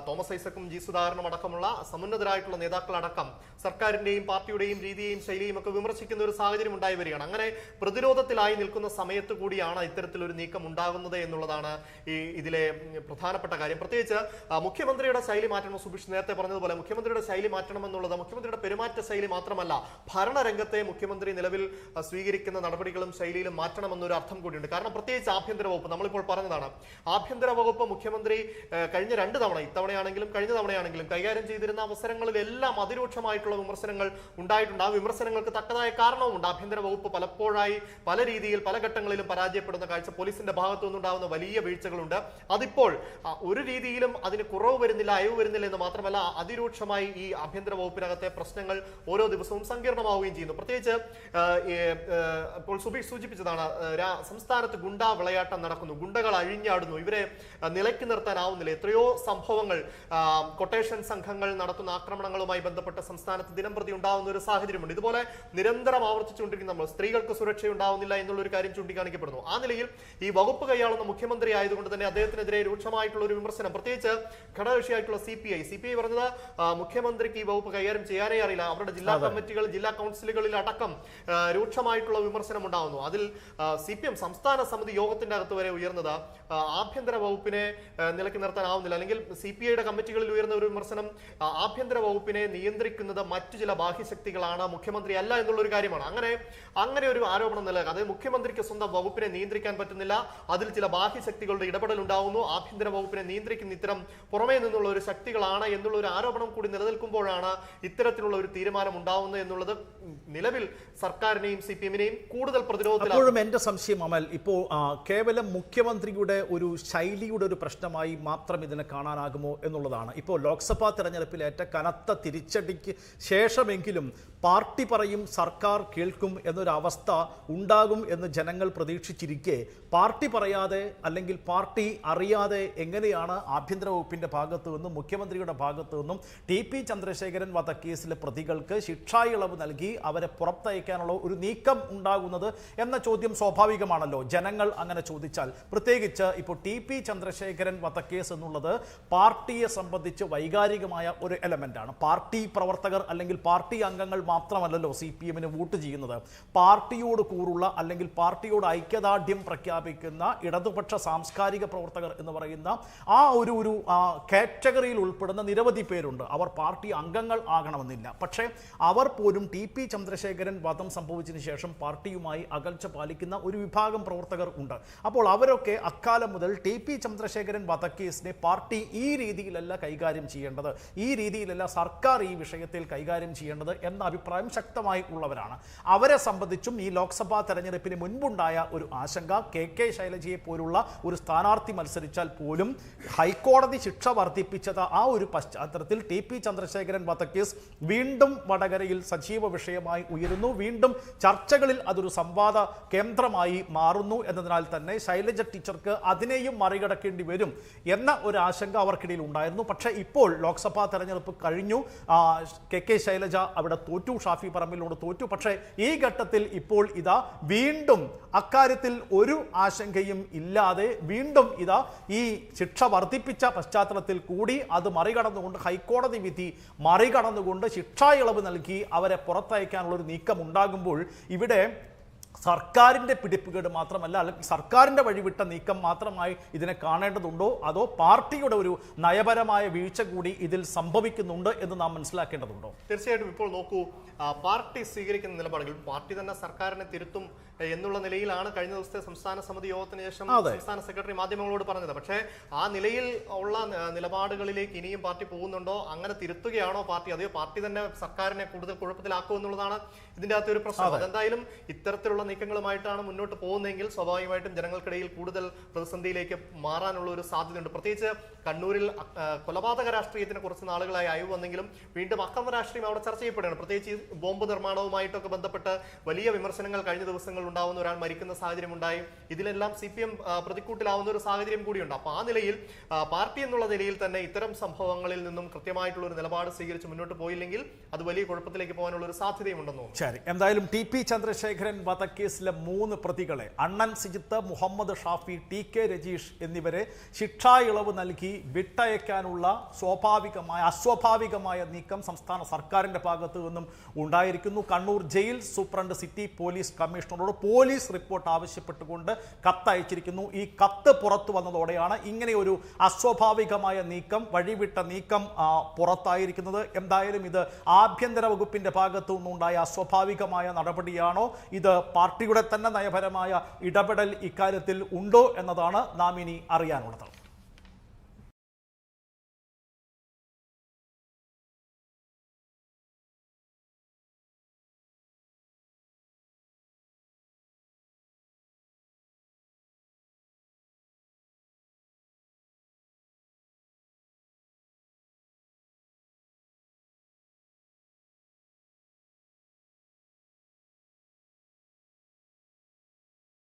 തോമസ് ഐസക്കും ജി സുധാകരനും അടക്കമുള്ള സമുന്നതരായിട്ടുള്ള നേതാക്കളടക്കം സർക്കാരിന്റെയും പാർട്ടിയുടെയും രീതിയെയും ശൈലിയും ഒക്കെ വിമർശിക്കുന്ന ഒരു സാഹചര്യം ഉണ്ടായി വരികയാണ് അങ്ങനെ പ്രതിരോധത്തിലായി നിൽക്കുന്ന സമയത്ത് കൂടിയാണ് ഇത്തരത്തിലൊരു നീക്കം ഉണ്ടാകുന്നത് എന്നുള്ളതാണ് ഈ ഇതിലെ പ്രധാനപ്പെട്ട കാര്യം. പ്രത്യേകിച്ച് മുഖ്യമന്ത്രിയുടെ ശൈലി മാറ്റണം സുബിഷ് നേരത്തെ പറഞ്ഞതുപോലെ മുഖ്യമന്ത്രിയുടെ ശൈലി മാറ്റണം എന്നുള്ളത് മുഖ്യമന്ത്രിയുടെ പെരുമാറ്റ ശൈലി മാത്രമല്ല ഭരണരംഗത്തെ മുഖ്യമന്ത്രി നിലവിൽ സ്വീകരിക്കുന്ന നടപടികളും ശൈലിയിലും മാറ്റണമെന്നൊരു അർത്ഥം കൂടിയുണ്ട്. കാരണം പ്രത്യേകിച്ച് ആഭ്യന്തര വകുപ്പ് നമ്മളിപ്പോൾ പറഞ്ഞതാണ് ആഭ്യന്തര വകുപ്പ് മുഖ്യമന്ത്രി കഴിഞ്ഞ രണ്ട് തവണ ഇത്തവണയാണെങ്കിലും കഴിഞ്ഞ തവണയാണെങ്കിലും കൈകാര്യം ചെയ്തിരുന്ന അവസരങ്ങളിലെല്ലാം അതിരൂക്ഷമായിട്ടുള്ള വിമർശനങ്ങൾ ഉണ്ടായിട്ടുണ്ട്. ആ വിമർശനങ്ങൾക്ക് തക്കതായ കാരണവുമുണ്ട്. ആഭ്യന്തര വകുപ്പ് പലപ്പോഴായി പല രീതിയിൽ പല ഘട്ടങ്ങളിലും പരാജയപ്പെടുന്ന കാഴ്ച പോലീസിന്റെ ഭാഗത്തു നിന്നുണ്ടാകുന്ന വലിയ വീഴ്ചകളുണ്ട്. അതിപ്പോൾ ഒരു രീതിയിലും അതിന് കുറവ് വരുന്നില്ല അയവ് വരുന്നില്ല എന്ന് മാത്രമല്ല അതിരൂക്ഷമായി ഈ ആഭ്യന്തര വകുപ്പിനകത്തെ പ്രശ്നങ്ങൾ ഓരോ ദിവസവും സങ്കീർണമാവുകയും ചെയ്യുന്നു. പ്രത്യേകിച്ച് ഇപ്പോൾ സുബീഷ് സൂചിപ്പിച്ചതാണ് സംസ്ഥാനത്ത് ഗുണ്ടാ വിളയാട്ടം നടക്കുന്നു. ഗുണ്ടകൾ അഴിഞ്ഞാടുന്നു. ഇവരെ നിലയ്ക്ക് നിർത്താനാവുന്നില്ല. എത്രയോ സംഭവങ്ങൾ കൊട്ടേഷൻ സംഘങ്ങൾ നടത്തുന്ന ആക്രമണങ്ങളുമായി ബന്ധപ്പെട്ട സംസ്ഥാനത്ത് ദിനം പ്രതി ഉണ്ടാവുന്ന ഒരു സാഹചര്യമുണ്ട്. ഇതുപോലെ നിരന്തരം ആവർത്തിച്ചുകൊണ്ടിരിക്കുന്ന നമ്മൾ സ്ത്രീകൾക്ക് സുരക്ഷ ഉണ്ടാവുന്നില്ല എന്നുള്ള ഒരു കാര്യം ചൂണ്ടിക്കാണിക്കപ്പെടുന്നു. ആ നിലയിൽ ഈ വകുപ്പ് കൈയാളുന്ന മുഖ്യമന്ത്രി ആയതുകൊണ്ട് തന്നെ അദ്ദേഹത്തിനെതിരെ രൂക്ഷമായിട്ടുള്ള ഒരു വിമർശനം. പ്രത്യേകിച്ച് ഘടകകക്ഷിയായിട്ടുള്ള C P I C P I പറഞ്ഞത് മുഖ്യമന്ത്രിക്ക് ഈ വകുപ്പ് കൈകാര്യം ചെയ്യാനേ അറിയില്ല. അവരുടെ ജില്ലാ കമ്മിറ്റികൾ ജില്ലാ കൗൺസിലുകളിൽ അടക്കം രൂക്ഷമായിട്ടുള്ള വിമർശനം ഉണ്ടാവുന്നു. അതിൽ സി പി എം സംസ്ഥാന സമിതി യോഗത്തിന്റെ അകത്ത് വരെ ഉയർന്നത് ആഭ്യന്തര വകുപ്പിനെ നിലയ്ക്ക് നിർത്താനാവുന്നില്ല അല്ലെങ്കിൽ സി പി ഐയുടെ കമ്മിറ്റികളിൽ ഉയർന്ന ഒരു വിമർശനം ആഭ്യന്തര വകുപ്പിനെ നിയന്ത്രിക്കുന്നത് മറ്റു ചില ബാഹ്യശക്തികളാണ് മുഖ്യമന്ത്രി അല്ല എന്നുള്ളൊരു കാര്യമാണ്. അങ്ങനെ അങ്ങനെ ഒരു ആരോപണം നിലനിൽക്കുക. അതായത് മുഖ്യമന്ത്രിക്ക് സ്വന്തം വകുപ്പിനെ നിയന്ത്രിക്കാൻ പറ്റുന്നില്ല. അതിൽ ചില ബാഹ്യശക്തികളുടെ ഇടപെടൽ ഉണ്ടാവുന്നു. ആഭ്യന്തര വകുപ്പിനെ നിയന്ത്രിക്കുന്ന ഇത്തരം പുറമേ നിന്നുള്ള ഒരു ശക്തികളാണ് എന്നുള്ള ഒരു ആരോപണം കൂടി നിലനിൽക്കുമ്പോഴാണ് ഇത്തരത്തിലുള്ള ഒരു തീരുമാനം ഉണ്ടാവുന്നത് എന്നുള്ളത് നിലവിൽ സർക്കാരിനെയും സി പി എമ്മിനെയും കൂടുതൽ പ്രതിരോധം എന്റെ സംശയം അമൽ. ഇപ്പോൾ കേവലം മുഖ്യമന്ത്രിയുടെ ഒരു ശൈലിയുടെ ഒരു പ്രശ്നമായി മാത്രം ഇതിനെ കാണാനാകുമോ എന്നുള്ളതാണ്. ഇപ്പോൾ ലോക്സഭാ തെരഞ്ഞെടുപ്പിലേറ്റ കനത്ത തിരിച്ചടിക്ക് ശേഷമെങ്കിലും പാർട്ടി പറയും സർക്കാർ കേൾക്കും എന്നൊരവസ്ഥ ഉണ്ടാകും എന്ന് ജനങ്ങൾ പ്രതീക്ഷിച്ചിരിക്കെ പാർട്ടി പറയാതെ അല്ലെങ്കിൽ പാർട്ടി അറിയാതെ എങ്ങനെയാണ് ആഭ്യന്തര വകുപ്പിന്റെ ഭാഗത്തു നിന്നും മുഖ്യമന്ത്രിയുടെ ഭാഗത്തു നിന്നും ടി പി ചന്ദ്രശേഖരൻ വധക്കേസിലെ പ്രതികൾക്ക് ശിക്ഷാ ഇളവ് നൽകി അവരെ പുറത്തയക്കാനുള്ള ഒരു നീക്കം ഉണ്ടാകുന്നത് എന്ന ചോദ്യം സ്വാഭാവികമാണല്ലോ. ജനങ്ങൾ അങ്ങനെ ചോദിച്ചാൽ. പ്രത്യേകിച്ച് ഇപ്പോൾ ടി പി ചന്ദ്രശേഖരൻ വധക്കേസ് എന്നുള്ളത് പാർട്ടിയെ സംബന്ധിച്ച് വൈകാരികമായ ഒരു എലമെന്റാണ് പാർട്ടി പ്രവർത്തകർ അല്ലെങ്കിൽ പാർട്ടി അംഗങ്ങൾ മാത്രമല്ലല്ലോ സി പി എമ്മിന് വോട്ട് ചെയ്യുന്നത്. പാർട്ടിയോട് കൂറുള്ള അല്ലെങ്കിൽ പാർട്ടിയോട് ഐക്യദാർഢ്യം പ്രഖ്യാപിക്കുന്ന ഇടതുപക്ഷ സാംസ്കാരിക പ്രവർത്തകർ എന്ന് പറയുന്ന ആ ഒരു ഒരു കാറ്റഗറിയിൽ ഉൾപ്പെടുന്ന നിരവധി പേരുണ്ട്. അവർ പാർട്ടി അംഗങ്ങൾ ആകണമെന്നില്ല. പക്ഷേ അവർ പോലും ടി പി ചന്ദ്രശേഖരൻ വധം സംഭവിച്ചതിന് ശേഷം പാർട്ടിയുമായി അകൽച്ച പാലിക്കുന്ന ഒരു വിഭാഗം പ്രവർത്തകർ ഉണ്ട്. അപ്പോൾ അവരൊക്കെ അക്കാലം മുതൽ ടി പി ചന്ദ്രശേഖരൻ വധക്കേസിനെ പാർട്ടി ഈ രീതിയിലല്ല കൈകാര്യം ചെയ്യേണ്ടത് ഈ രീതിയിലല്ല സർക്കാർ ഈ വിഷയത്തിൽ കൈകാര്യം ചെയ്യേണ്ടത് എന്ന അഭിപ്രായം ശക്തമായി ഉള്ളവരാണ്. അവരെ സംബന്ധിച്ചും ഈ ലോക്സഭാ തെരഞ്ഞെടുപ്പിന് മുൻപുണ്ടായ ഒരു ആശങ്ക കെ കെ ശൈലജയെ പോലുള്ള ഒരു സ്ഥാനാർത്ഥി മത്സരിച്ചാൽ പോലും ഹൈക്കോടതി ശിക്ഷ വർദ്ധിപ്പിച്ചത് ആ ഒരു പശ്ചാത്തലത്തിൽ ടി പി ചന്ദ്രശേഖരൻ വധക്കേസ് വീണ്ടും വടകരയിൽ സജീവ വിഷയമായി ഉയരുന്നു. വീണ്ടും ചർച്ചകളിൽ അതൊരു സംവാദ കേന്ദ്രമായി മാറുന്നു. എന്നതിനാൽ തന്നെ ശൈലജ ടീച്ചർക്ക് അതിനെയും മറികടക്കേണ്ടി വരും. ഒരു ആശങ്ക അവർക്കിടയിൽ ഉണ്ടായിരുന്നു. പക്ഷേ ഇപ്പോൾ ലോക്സഭാ തെരഞ്ഞെടുപ്പ് കഴിഞ്ഞു. കെ കെ ശൈലജ അവിടെ തോറ്റു ഷാഫി പറമ്പിലോട് തോറ്റു. പക്ഷേ ഈ ഘട്ടത്തിൽ ഇപ്പോൾ ഇതാ വീണ്ടും അക്കാര്യത്തിൽ ഒരു ആശങ്കയും ഇല്ലാതെ വീണ്ടും ഇതാ ഈ ശിക്ഷ വർദ്ധിപ്പിച്ച പശ്ചാത്തലത്തിൽ കൂടി അത് മറികടന്നുകൊണ്ട് ഹൈക്കോടതി വിധി മറികടന്നുകൊണ്ട് ശിക്ഷാ ഇളവ് നൽകി അവരെ പുറത്തയക്കാനുള്ള ഒരു നീക്കം ഉണ്ടാകുമ്പോൾ ഇവിടെ സർക്കാരിന്റെ പിടിപ്പുകേട് മാത്രമല്ല അല്ലെങ്കിൽ സർക്കാരിന്റെ വഴിവിട്ട നീക്കം മാത്രമായി ഇതിനെ കാണേണ്ടതുണ്ടോ? അതോ പാർട്ടിയുടെ ഒരു നയപരമായ വീഴ്ച കൂടി ഇതിൽ സംഭവിക്കുന്നുണ്ട് എന്ന് നാം മനസ്സിലാക്കേണ്ടതുണ്ടോ? തീർച്ചയായിട്ടും ഇപ്പോൾ നോക്കൂ പാർട്ടി സ്വീകരിക്കുന്ന നിലപാടുകൾ പാർട്ടി തന്നെ സർക്കാരിനെ തിരുത്തും എന്നുള്ള നിലയിലാണ് കഴിഞ്ഞ ദിവസത്തെ സംസ്ഥാന സമിതി യോഗത്തിന് ശേഷം സംസ്ഥാന സെക്രട്ടറി മാധ്യമങ്ങളോട് പറഞ്ഞത്. പക്ഷേ ആ നിലയിൽ ഉള്ള നിലപാടുകളിലേക്ക് ഇനിയും പാർട്ടി പോകുന്നുണ്ടോ? അങ്ങനെ തിരുത്തുകയാണോ പാർട്ടി? അതെയോ പാർട്ടി തന്നെ സർക്കാരിനെ കൂടുതൽ കുഴപ്പത്തിലാക്കും എന്നുള്ളതാണ് ഇതിന്റെ അകത്ത് ഒരു പ്രശ്നം അതെന്തായാലും ഇത്തരത്തിലുള്ള നീക്കങ്ങളുമായിട്ടാണ് മുന്നോട്ട് പോകുന്നതെങ്കിൽ സ്വാഭാവികമായിട്ടും ജനങ്ങൾക്കിടയിൽ കൂടുതൽ പ്രതിസന്ധിയിലേക്ക് മാറാനുള്ള ഒരു സാധ്യതയുണ്ട്. പ്രത്യേകിച്ച് കണ്ണൂരിൽ കൊലപാതക രാഷ്ട്രീയത്തിന് കുറച്ച് നാളുകളായി അയവ് വന്നെങ്കിലും വീണ്ടും അക്രമ രാഷ്ട്രീയം അവിടെ ചർച്ച ചെയ്യപ്പെടുകയാണ്. പ്രത്യേകിച്ച് ബോംബ് നിർമ്മാണവുമായിട്ടൊക്കെ ബന്ധപ്പെട്ട് വലിയ വിമർശനങ്ങൾ കഴിഞ്ഞ ദിവസങ്ങളിൽ ഉണ്ടാവുന്ന ഒരാൾ മരിക്കുന്ന സാഹചര്യം ഉണ്ടായി ഇതിലെല്ലാം സി പി എം പ്രതിക്കൂട്ടിലാവുന്ന ഒരു സാഹചര്യം കൂടിയുണ്ട്. അപ്പൊ ആ നിലയിൽ പാർട്ടി എന്നുള്ള നിലയിൽ തന്നെ ഇത്തരം സംഭവങ്ങളിൽ നിന്നും കൃത്യമായിട്ടുള്ള ഒരു നിലപാട് സ്വീകരിച്ച് മുന്നോട്ട് പോയില്ലെങ്കിൽ അത് വലിയ കുഴപ്പത്തിലേക്ക് പോകാനുള്ള ഒരു സാധ്യതയുണ്ടെന്നു ശരി. എന്തായാലും ടി പി ചന്ദ്രശേഖരൻ വധക്കേസിലെ മൂന്ന് പ്രതികളെ അണ്ണൻ സിജിത്ത് മുഹമ്മദ് ഷാഫി ടി കെ രജീഷ് എന്നിവരെ ശിക്ഷാ ഇളവ് നൽകി വിട്ടയക്കാനുള്ള സ്വാഭാവികമായ അസ്വാഭാവികമായ നീക്കം സംസ്ഥാന സർക്കാരിന്റെ ഭാഗത്തു നിന്നും ഉണ്ടായിരിക്കുന്നു. Kannur jail superintendent city police കമ്മീഷണറോട് police report ആവശ്യപ്പെട്ടുകൊണ്ട് കത്തയച്ചിരിക്കുന്നു ഈ കത്ത് പുറത്തു വന്നതോടെയാണ് ഇങ്ങനെ ഒരു അസ്വാഭാവികമായ നീക്കം വഴിവിട്ട നീക്കം പുറത്തായിരിക്കുന്നത്. എന്തായാലും ഇത് ആഭ്യന്തര വകുപ്പിന്റെ ഭാഗത്തു നിന്നുണ്ടായ അസ്വാഭാവികമായ നടപടിയാണോ? ഇത് പാർട്ടിയുടെ തന്നെ നയപരമായ ഇടപെടൽ ഇക്കാര്യത്തിൽ ഉണ്ടോ എന്നതാണ് നാം ഇനി അറിയാനുള്ളത്.